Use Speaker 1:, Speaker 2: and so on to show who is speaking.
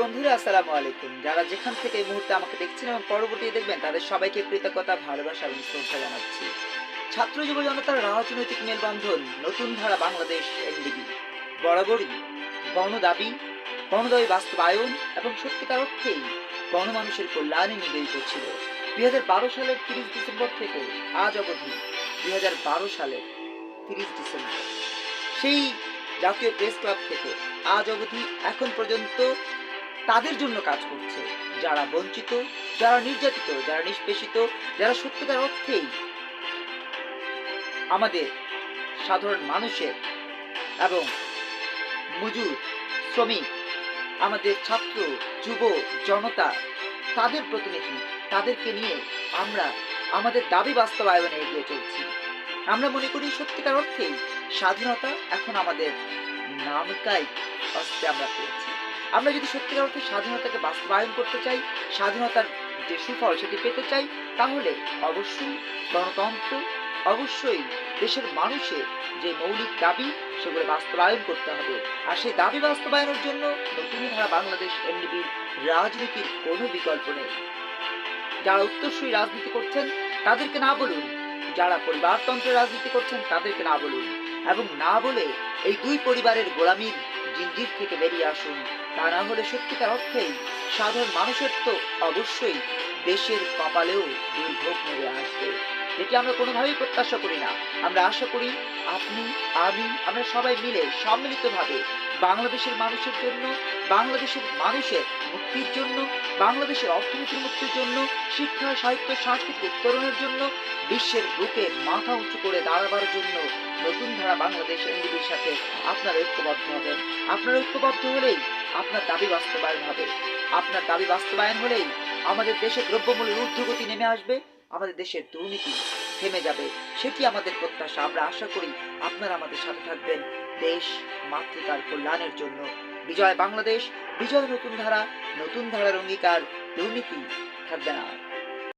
Speaker 1: বন্ধুরা, আসসালামু আলাইকুম। যারা যেখান থেকে এই মুহূর্তে আমাকে দেখছেন এবং পরবর্তী দেখবেন, তাদের সবাইকে কৃতজ্ঞতা, ভালোবাসা এবং শ্রদ্ধা জানাচ্ছি। ছাত্র যুব জনতার রাজনৈতিক মেলবন্ধন, নতুন ধারা বাংলাদেশ এনডিবি বরাবরই গণদাবি গণদাবি বাস্তবায়ন এবং সত্যিকার অর্থেই গণমানুষের কল্যাণে নিবেদিত ছিল। দুই হাজার বারো সালের তিরিশ ডিসেম্বর থেকে আজ অবধি দুই হাজার বারো সালের তিরিশ ডিসেম্বর। সেই জাতীয় প্রেস ক্লাব থেকে আজ অবধি এখন পর্যন্ত তাদের জন্য কাজ করছে। যারা বঞ্চিত, যারা নির্যাতিত, যারা নিষ্পেষিত, যারা সত্যিকার অর্থেই আমাদের সাধারণ মানুষের এবং মজুর শ্রমিক, আমাদের ছাত্র, যুব জনতা, তাদের প্রতিনিধি, তাদেরকে নিয়ে আমরা আমাদের দাবি বাস্তবায়নে এগিয়ে চলছি। আমরা মনে করি সত্যিকার অর্থেই স্বাধীনতা এখন আমাদের নামকাই অস্ত্রে আমরা পেয়েছি। আমরা যদি সত্যিকার অর্থে স্বাধীনতাকে বাস্তবায়ন করতে চাই, স্বাধীনতার যে সুফল সেটি পেতে চাই, তাহলে অবশ্যই গণতন্ত্র, অবশ্যই দেশের মানুষের যে মৌলিক দাবি সেগুলো বাস্তবায়ন করতে হবে। আর সেই দাবি বাস্তবায়নের জন্য নতুন ধারা বাংলাদেশ এমডিবির রাজনীতির কোনো বিকল্প নেই। যারা উত্তরসূরি রাজনীতি করছেন, তাদেরকে না বলুন। যারা পরিবারতন্ত্রের রাজনীতি করছেন, তাদেরকে না বলুন। এবং না বলে এই দুই পরিবারের গোলামির জিঞ্জির থেকে বেরিয়ে আসুন। তা না হলে সত্যিকার অর্থেই সাধারণ মানুষের তো অবশ্যই দেশের কপালেও দুর্ভোগ নেমে আসবে। যেটি আমরা কোনোভাবেই প্রত্যাশা করি না। আমরা আশা করি আপনি, আমি, আমরা সবাই মিলে, সম্মিলিতভাবে বাংলাদেশের মানুষের জন্য, বাংলাদেশের মানুষের মুক্তির জন্য, বাংলাদেশের অর্থনীতির মুক্তির জন্য, শিক্ষা, সাহিত্য, সাংস্কৃতিক উত্তরণের জন্য, বিশ্বের বুকে মাথা উঁচু করে দাঁড়াবার জন্য নতুন ধারা বাংলাদেশ এনডিবির সাথে আপনার ঐক্যবদ্ধ হবেন। আপনার ঐক্যবদ্ধ হলেই আপনার দাবি বাস্তবায়ন হবে। আপনার দাবি বাস্তবায়ন হলেই আমাদের দেশে দ্রব্যমূল্যের ঊর্ধ্বগতি নেমে আসবে। আমাদের দেশের দুর্নীতি থেমে যাবে, সেটি আমাদের প্রত্যাশা। আমরা আশা করি আপনারা আমাদের সাথে থাকবেন দেশ, মাতৃকার কল্যাণের জন্য। বিজয় বাংলাদেশ, বিজয় নতুন ধারা, নতুন ধারার অঙ্গীকার, দুর্নীতি থাকবে না।